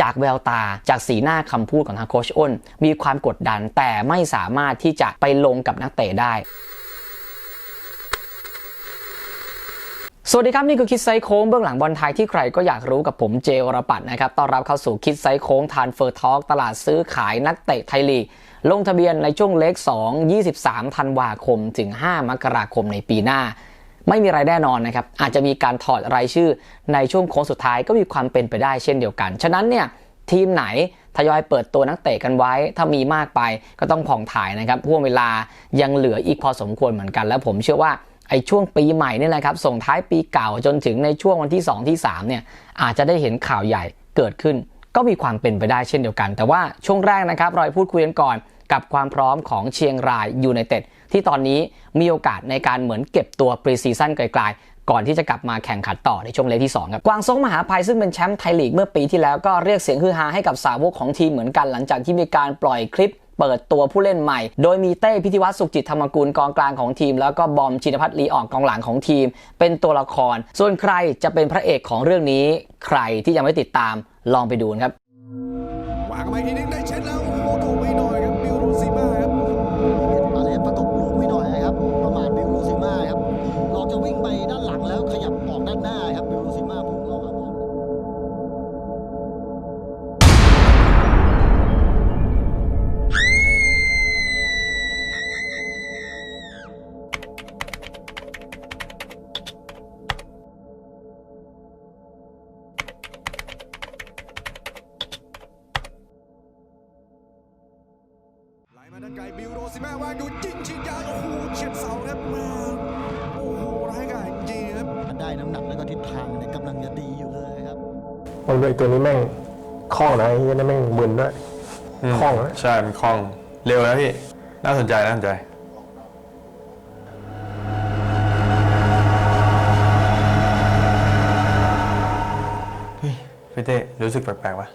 จากแววตาจากสีหน้าคำพูดของทางโคชอ้น มีความกดดันแต่ไม่สามารถที่จะไปลงกับนักเตะได้สวัสดีครับ นี่คือคิดไซโค้งเบื้องหลังบอลไทยที่ใครก็อยากรู้กับผมเจวรปัตน์นะครับต้อนรับเข้าสู่คิดไซโค้งทานเฟอร์ทอกตลาดซื้อขายนักเตะไทยลีกลงทะเบียนในช่วงเล็ก 2 23 ธันวาคมถึง 5 มกราคมในปีหน้า ไม่มีรายแน่นอนนะครับ อาจจะมีการถอดรายชื่อในช่วงโค้งสุดท้ายก็มีความเป็นไปได้เช่นเดียวกัน ฉะนั้นเนี่ยทีมไหนทยอยเปิดตัวนักเตะกันไว้ ถ้ามีมากไปก็ต้องผ่องถ่ายนะครับพ่วงเวลายังเหลืออีกพอสมควรเหมือนกัน แล้วผมเชื่อว่าไอ้ช่วงปีใหม่นี่ยนะครับ ส่งท้ายปีเก่าจนถึงในช่วงวันที่ 2 ที่3เนี่ยอาจจะได้เห็นข่าวใหญ่เกิดขึ้น ก็มีความเป็นไปได้เช่นเดียวกัน แต่ว่าช่วงแรกนะครับเราไปพูดคุยกันก่อน กับความพร้อมของเชียงรายยูไนเต็ดที่ตอนนี้มีโอกาสในการเหมือนเก็บตัวปรีซีซั่นไกลๆ ก่อนที่จะกลับมาแข่งขันต่อในช่วงเลกที่2ครับกวางซงมหาภัยซึ่งเป็นแชมป์ไทยลีกเมื่อปีที่แล้วก็เรียกเสียงฮือฮาให้กับสาวกของทีมเหมือนกันหลังจากที่มีการปล่อยคลิปเปิดตัวผู้เล่นใหม่ โดยมีเต้พิธิวัฒน์สุขจิตธรรมกุลกองกลางของทีม แล้วก็บอมชินพัฒน์ลีออกกองหลังของทีม เป็นตัวละคร ส่วนใครจะเป็นพระเอกของเรื่องนี้ ใครที่ยังไม่ติดตามลองไปดูครับวางไปทีนึงได้เช็ดแล้วโอ้โหดูไม่หน่อย มันด้วยตัวนี้แม่งคล่องนะไอ้เหี้ยนี่แม่งมึนด้วย มคล่องนะ ใช่ มันคล่อง เร็วนะพี่ น่าสนใจ น่าสนใจ เฮ้ย พี่เต้รู้สึกแปลกๆวะ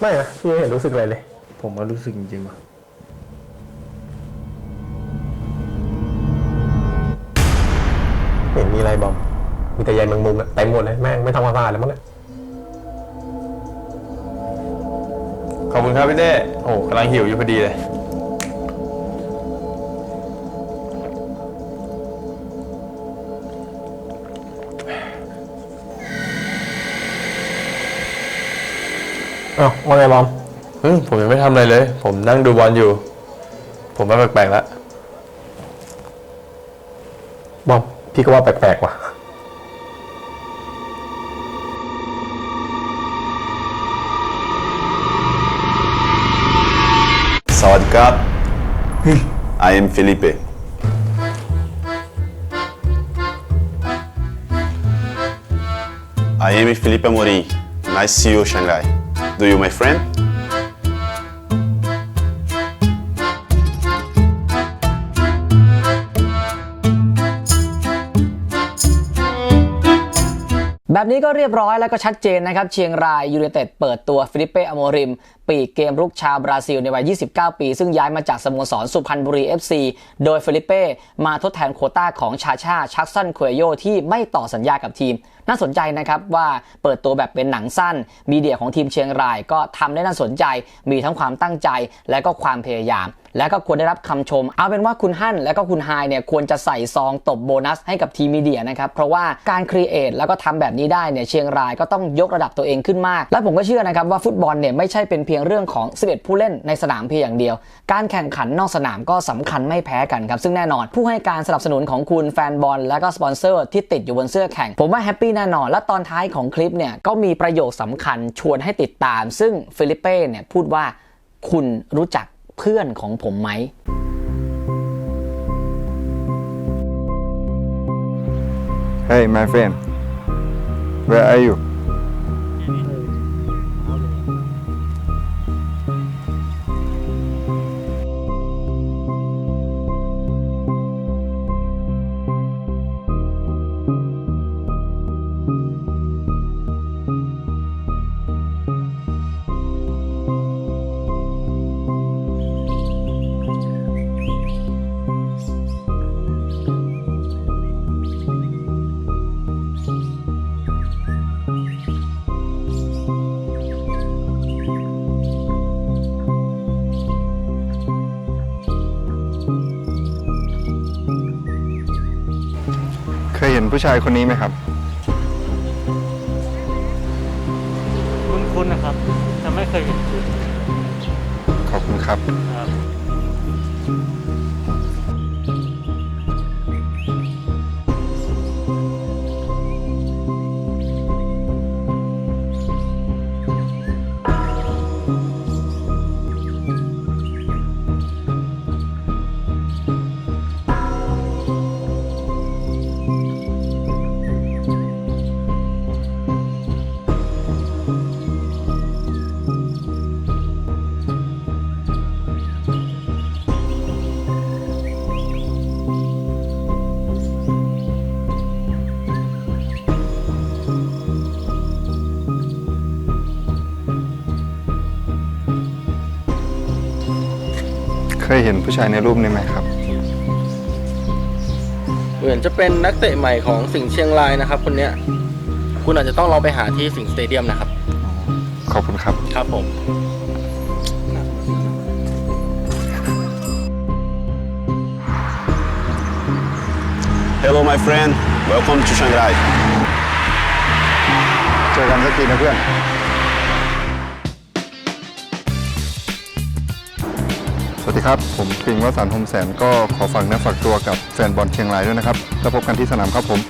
ไม่นะพี่ไม่เห็นรู้สึกอะไรเลย ผมก็รู้สึกจริงๆว่ะไม่เห็นมีอะไรบอมมีแต่ใยแมงมุมอะเต็มหมดเลยแม่งไม่ทำความสะอาดเลยมั้งเนี่ย ขอบคุณครับพี่เต้โอ้กำลังหิวอยู่พอดีเลยอ้าวว่าไงบอมเฮ้ยผมยังไม่ทำอะไรเลย ผมนั่งดูบอลอยู่ ผมว่าแปลกๆแล้ว บอมพี่ก็ว่าแปลกๆว่ะ Sawadee hmm. I am Felipe. I am Felipe Amorim. Nice to see you, Shanghai. Do you, my friend? แบบนี้ก็เรียบร้อยแล้วก็ชัดเจนนะครับ เชียงรายยูเนเต็ดเปิดตัวฟิลิปเป้อโมริม ปีกเกมรุกชาวบราซิลในวัย 29 ปี ซึ่งย้ายมาจากสโมสรสุพรรณบุรี FC โดยฟิลิปเป้มาทดแทนโคต้าของชาชาชักซันคุเอโยที่ไม่ต่อสัญญากับทีมน่าสนใจนะครับว่าเปิดตัวแบบเป็นหนังสั้น มีเดียของทีมเชียงราย ก็ทำได้น่าสนใจ มีทั้งความตั้งใจและก็ความพยายาม และก็ควรได้รับคำชม เอาเป็นว่าคุณฮั่นและก็คุณไฮเนี่ยควรจะใส่ซองตบโบนัสให้กับทีมมีเดียนะครับ เพราะว่าการครีเอทแล้วก็ทำแบบนี้ได้เนี่ยเชียงรายก็ต้องยกระดับตัวเองขึ้นมาก และผมก็เชื่อนะครับว่าฟุตบอลเนี่ยไม่ใช่เป็นเพียงเรื่องของ 11 ผู้เล่นในสนามเพียงอย่างเดียว การแข่งขันนอกสนามก็สำคัญไม่แพ้กันครับซึ่งแน่นอน ผู้ให้การสนับสนุนของคุณแฟนบอลและก็สปอนเซอร์ที่ติดอยู่บนเสื้อแข่งผมว่าแฮปปีแน่นอน และตอนท้ายของคลิปเนี่ยก็มีประโยคสำคัญชวนให้ติดตาม ซึ่งฟิลิปเป้เนี่ยพูดว่าคุณรู้จักเพื่อนของผมไหม Hey, my friend. Where are you? ผู้ชายคนนี้ไหมครับ คุ้นๆนะครับ แต่ไม่เคยเห็นจริงขอบคุณครับ ครับ เคยเห็นผู้ชายในรูปนี้ไหมครับ เหมือนจะเป็นนักเตะใหม่ของสิงห์เชียงรายนะครับ คนเนี้ย คุณอาจจะต้องลองไปหาที่สิงห์สเตเดียมนะครับ ขอบคุณครับ ครับผม Hello, my friend. Welcome to Shanghai. เจอกันสักทีนะเพื่อน วัสดีครับ ผมปิงวสันต์โฮมแสนก็ขอฝากเนื้อฝากตัวกับแฟนบอลเชียงรายด้วยนะครับ แล้วพบกันที่สนามครับผม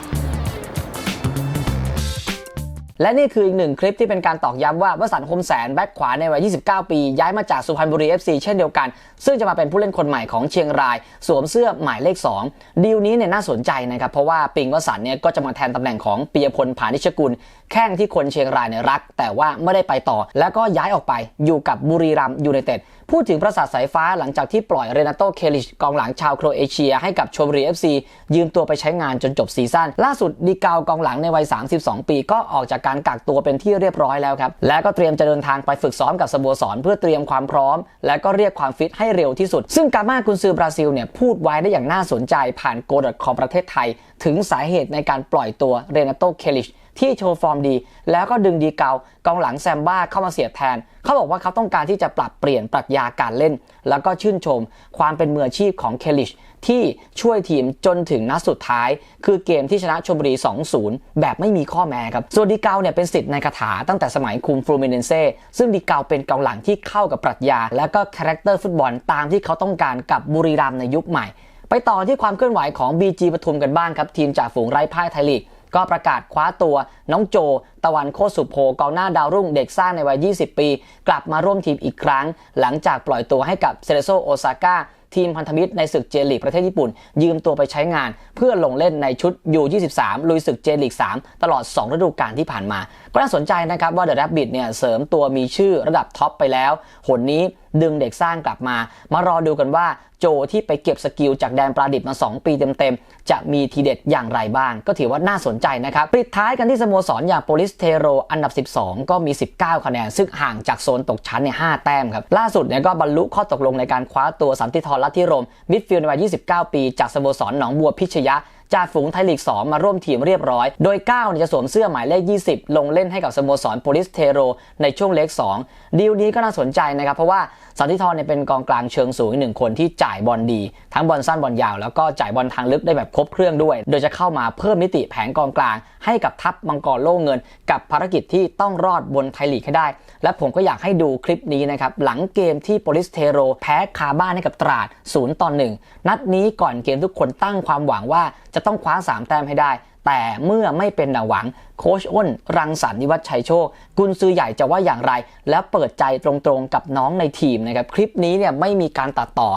และนี่คืออีกหนึ่งคลิปที่เป็นการตอกย้ำว่าวสันต์คมแสนแบ็คขวาในวัย 29 ปี ย้ายมาจากสุพรรณบุรี FC เช่นเดียวกัน ซึ่งจะมาเป็นผู้เล่นคนใหม่ของเชียงราย สวมเสื้อหมายเลข 2 ดีลนี้เนี่ยน่าสนใจนะครับ เพราะว่าปิงวสันต์เนี่ยก็จะมาแทนตำแหน่งของปียพลผานิชกุล แข้งที่คนเชียงรายเนี่ยรัก แต่ว่าไม่ได้ไปต่อ แล้วก็ย้ายออกไปอยู่กับบุรีรัมยูไนเต็ดพูดถึงประสาทสายฟ้าหลังจากที่ปล่อยเรนาโตเคลิชกองหลังชาวโครเอเชีย ให้กับชมบุรี FC ยืมตัวไปใช้งานจนจบซีซั่นล่าสุดดีกาวกองหลังในวัย 32 ปีก็ออกจากการกักตัวเป็นที่เรียบร้อยแล้วครับ และก็เตรียมจะเดินทางไปฝึกซ้อมกับสโมสรเพื่อเตรียมความพร้อม และก็เรียกความฟิตให้เร็วที่สุด ซึ่งกามากุนซือบราซิลเนี่ยพูดไว้ได้อย่างน่าสนใจผ่านโกดคอมประเทศไทย ถึงสาเหตุในการปล่อยตัวเรนาโตเคลิช ที่โชว์ฟอร์มดี แล้วก็ดึงดีเกากองหลังแซมบ้าเข้ามาเสียบแทน เขาบอกว่าเขาต้องการที่จะปรับเปลี่ยนปรัชญาการเล่น แล้วก็ชื่นชมความเป็นมืออาชีพของเคลิชที่ช่วยทีมจนถึงนัดสุดท้าย คือเกมที่ชนะชมบุรี 2-0 แบบไม่มีข้อแม้ครับส่วนดีเกาเนี่ยเป็นสิทธิ์ในคาถาตั้งแต่สมัยคุมฟลูมิเนเซ่ซึ่งดีเกาเป็นกองหลังที่เข้ากับปรัชญา และก็คาแรคเตอร์ฟุตบอลตามที่เขาต้องการกับบุรีรัมย์ในยุคใหม่ ไปต่อที่ความเคลื่อนไหวของ BG ปทุมกันบ้างครับทีมจากฝูงไร้พ่ายไทยลีก ก็ประกาศคว้าตัวน้องโจ ตะวันโคสุโพกองหน้าดาวรุ่งเด็กสร้างในวัย 20 ปี กลับมาร่วมทีมอีกครั้ง หลังจากปล่อยตัวให้กับเซเลโซโอซาก้าทีมพันธมิตรในศึกเจลีกประเทศญี่ปุ่น ยืมตัวไปใช้งาน เพื่อลงเล่นในชุด U23 ลุยศึกเจลีก 3 ตลอด 2 ฤดูกาลที่ผ่านมา ก็น่าสนใจนะครับว่าเดอะแรบบิทเนี่ยเสริมตัวมีชื่อระดับท็อปไปแล้ว หนนี้ ดึงเด็กสร้างกลับมา มารอดูกันว่าโจที่ไปเก็บสกิลจากแดนปลาดิบมา 2 ปีเต็มๆ จะมีทีเด็ดอย่างไรบ้าง ก็ถือว่าน่าสนใจนะครับ ปิดท้ายกันที่สโมสรอย่างโปลิสเทโรอันดับ 12 ก็มี 19 คะแนน ซึ่งห่างจากโซนตกชั้นเนี่ย5แต้มครับ ล่าสุดเนี่ยก็บรรลุข้อตกลงในการคว้าตัวสันติธรลัทธิรมมิดฟิลด์ในวัย 29 ปี จากสโมสรหนองบัวพิชยะ จากฝูงไทยลีก 2 มาร่วมทีมเรียบร้อย โดย9จะสวมเสื้อหมายเลข 20 ลงเล่นให้กับสโมสรโปลิสเทโรในช่วงเล็ก 2 ดีลนี้ก็น่าสนใจนะครับ เพราะว่าสันติธรเนี่ยเป็นกองกลางเชิงสูงอีกหนึ่งคนที่จ่ายบอลดี ทั้งบอลสั้นบอลยาวแล้วก็จ่ายบอลทางลึกได้แบบครบเครื่องด้วย โดยจะเข้ามาเพิ่มมิติแผงกองกลาง ให้กับทัพมังกรโล่เงิน กับภารกิจที่ต้องรอดบนไทยลีกให้ได้ และผมก็อยากให้ดูคลิปนี้นะครับหลังเกมที่โปลิสเทโรแพ้คาบ้านให้กับตราด0ต่อ1นัดนี้ก่อนเกมทุกคนตั้งความหวังว่าจะต้องคว้า 3 แต้มให้ได้ แต่เมื่อไม่เป็นดังหวัง โคชอ้น รังสรรค์นิวัฒชัยโชค กุนซือใหญ่จะว่าอย่างไร และเปิดใจตรงๆกับน้องในทีมนะครับ คลิปนี้เนี่ยไม่มีการตัดต่อ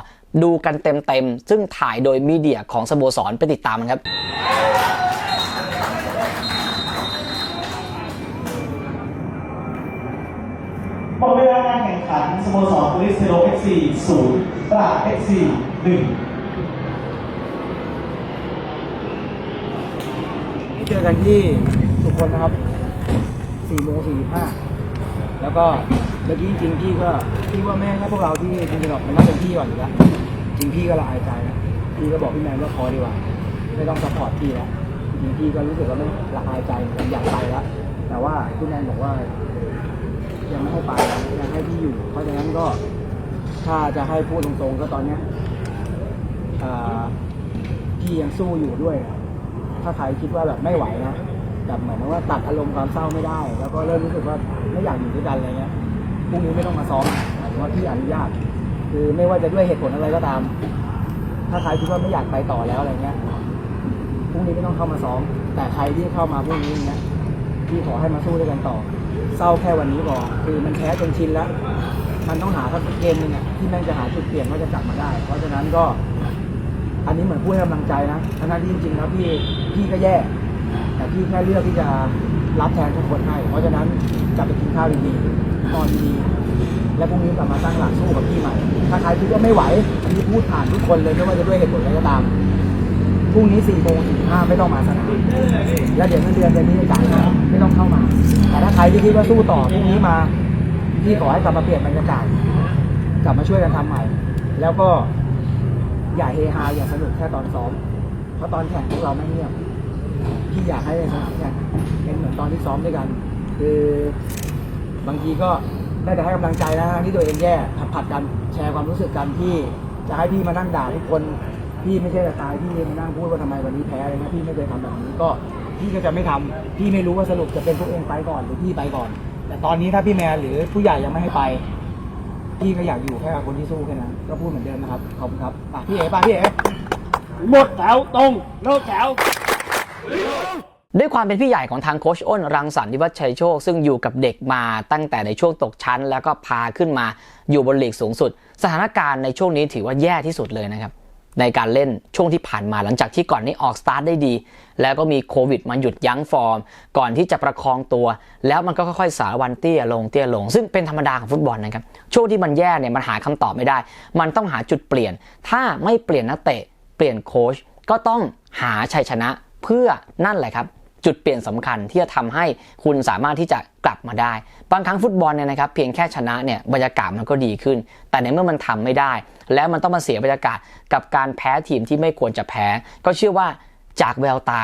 ดูกันเต็มๆ ซึ่งถ่ายโดยมีเดียของสโมสรไปติดตามกันครับหมดเวลาการแข่งขันสโมสรบริสเทศูนย์ตราเอชซีหนึ่ง เจอกันที่สุพลนะครับ4โมง45แล้วก็เมื่อกี้จริงพี่ก็พี่ว่าแม่ให้พวกเราที่จริงๆหรอกมันน่าเป็นพี่ก่อนอยู่แล้วจริงพี่ก็ละอายใจนะพี่ก็บอกพี่แมนว่าพอดีกว่าไม่ต้องสปอร์ตพี่แล้วจริงพี่ก็รู้สึกว่าไม่ละอายใจมันอยากไปแล้วแต่ว่าพี่แมนบอกว่า ยังไม่ให้ไปยังให้พี่อยู่ เพราะฉะนั้นก็ถ้าจะให้พูดตรงๆก็ตอนเนี้ยพี่ยังสู้อยู่ด้วย ถ้าใครคิดว่าแบบไม่ไหวนะแบบเหมือนว่าตัดอารมณ์ความเศร้าไม่ได้ แล้วก็เริ่มรู้สึกว่าไม่อยากอยู่ด้วยกันอะไรเงี้ยพรุ่งนี้ไม่ต้องมาซ้อมหมายถึงว่าพี่อนุญาต คือไม่ว่าจะด้วยเหตุผลอะไรก็ตาม ถ้าใครคิดว่าไม่อยากไปต่อแล้วอะไรเงี้ยพรุ่งนี้ไม่ต้องเข้ามาซ้อม แต่ใครที่เข้ามาพรุ่งนี้เงี้ยพี่ขอให้มาสู้ด้วยกันต่อ เศร้าแค่วันนี้พอคือมันแพ้จนชินแล้ว มันต้องหาสักเกมหนึงอะที่แม่งจะหาจุดเปลี่ยนว่าจะกลับมาได้ เพราะฉะนั้นก็ อันนี้เหมือนพูดให้กำลังใจนะทั้งๆที่จริงๆแล้วพี่พี่ก็แย่ แต่พี่แค่เลือกที่จะรับแทนทุกคนให้ เพราะฉะนั้นกลับไปกินข้าวดีๆนอนดีๆและพรุ่งนี้กลับมาตั้งหลักสู้กับพี่ใหม่ ถ้าใครคิดว่าไม่ไหว อันนี้พูดผ่านทุกคนเลยไม่ว่าจะด้วยเหตุผลอะไรก็ตาม พรุ่งนี้4โมง45ไม่ต้องมาสนามแล้วเดี๋ยวเงินเดือนเดือนนี้จะจ่ายให้ไม่ต้องเข้ามา แต่ถ้าใครที่คิดว่าสู้ต่อพรุ่งนี้มา พี่ขอให้กลับมาเปลี่ยนบรรยากาศ กลับมาช่วยกันทำใหม่ แล้วก็ อย่าเฮฮาอย่าสนุกแค่ตอนซ้อม เพราะตอนแข่งพวกเราไม่เงียบพี่อยากให้สนามแข่งเป็นเหมือนตอนที่ซ้อมด้วยกัน คือบางทีก็ได้แต่ให้กำลังใจนะที่ตัวเองแย่ผัดผัดๆกันแชร์ความรู้สึกกันที่จะให้พี่มานั่งด่าทุกคนพี่ไม่ใช่แต่ตายพี่มานั่งพูดว่าทำไมวันนี้แพ้อะไรเงี้ยพี่ไม่เคยทำแบบนี้ก็พี่ก็จะไม่ทำพี่ไม่รู้ว่าสรุปจะเป็นพวกเองไปก่อนหรือพี่ไปก่อน แต่ตอนนี้ถ้าพี่แมนหรือผู้ใหญ่ยังไม่ให้ไป พี่ก็อยากอยู่แค่กับคนที่สู้แค่นั้นก็พูดเหมือนเดิมนะครับ ขอบคุณครับอะพี่เอ๋ป่ะพี่เอ๋หมดแถวตรงเลิกแถวด้วยความเป็นพี่ใหญ่ของทางโคชอ้น รังสรรค์นิวัฒชัยโชค ซึ่งอยู่กับเด็กมาตั้งแต่ในช่วงตกชั้น แล้วก็พาขึ้นมาอยู่บนลีกสูงสุด สถานการณ์ในช่วงนี้ถือว่าแย่ที่สุดเลยนะครับ ในการเล่นช่วงที่ผ่านมาหลังจากที่ก่อนนี้ออกสตาร์ทได้ดี แล้วก็มีโควิดมันหยุดยั้งฟอร์ม ก่อนที่จะประคองตัว แล้วมันก็ค่อยๆสารวันเตี้ยลงเตี้ยลง ซึ่งเป็นธรรมดาของฟุตบอลนะครับช่วงที่มันแย่เนี่ยมันหาคำตอบไม่ได้ มันต้องหาจุดเปลี่ยน ถ้าไม่เปลี่ยนนักเตะเปลี่ยนโค้ชก็ต้องหาชัยชนะเพื่อนั่นแหละครับ จุดเปลี่ยนสำคัญที่จะทำให้คุณสามารถที่จะกลับมาได้ บางครั้งฟุตบอลเนี่ยนะครับเพียงแค่ชนะเนี่ยบรรยากาศมันก็ดีขึ้น แต่ในเมื่อมันทำไม่ได้ แล้วมันต้องมาเสียบรรยากาศกับการแพ้ทีมที่ไม่ควรจะแพ้ ก็เชื่อว่าจากแววตา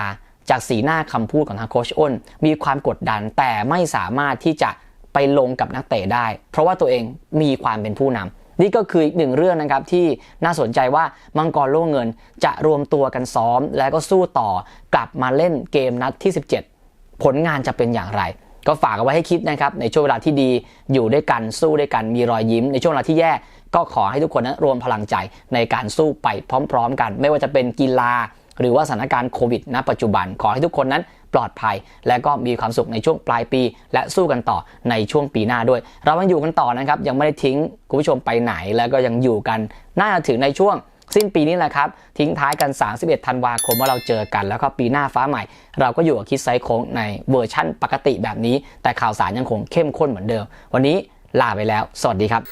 จากสีหน้าคำพูดของทางโคชอ้น มีความกดดันแต่ไม่สามารถที่จะไปลงกับนักเตะได้ เพราะว่าตัวเองมีความเป็นผู้นำ นี่ก็คืออีกหนึ่งเรื่องนะครับที่น่าสนใจว่ามังกรโล่เงินจะรวมตัวกันซ้อม แล้วก็สู้ต่อกลับมาเล่นเกมนัดที่ 17 ผลงานจะเป็นอย่างไร ก็ฝากเอาไว้ให้คิดนะครับในช่วงเวลาที่ดีอยู่ด้วยกันสู้ด้วยกันมีรอยยิ้ม ในช่วงเวลาที่แย่ก็ขอให้ทุกคนนั้นรวมพลังใจในการสู้ไปพร้อม ๆ กัน ไม่ว่าจะเป็นกีฬา หรือว่าสถานการณ์โควิดณปัจจุบันขอให้ทุกคนนั้นปลอดภัย และก็มีความสุขในช่วงปลายปี และสู้กันต่อในช่วงปีหน้าด้วย เรายังอยู่กันต่อนะครับ ยังไม่ได้ทิ้งคุณผู้ชมไปไหน แล้วก็ยังอยู่กันน่าจะถึงในช่วงสิ้นปีนี้แหละครับ ทิ้งท้ายกัน 31 ธันวาคมว่าเราเจอกัน แล้วก็ปีหน้าฟ้าใหม่ เราก็อยู่กับคิดไซส์โค้งในเวอร์ชั่นปกติแบบนี้ แต่ข่าวสารยังคงเข้มข้นเหมือนเดิม วันนี้ลาไปแล้ว สวัสดีครับ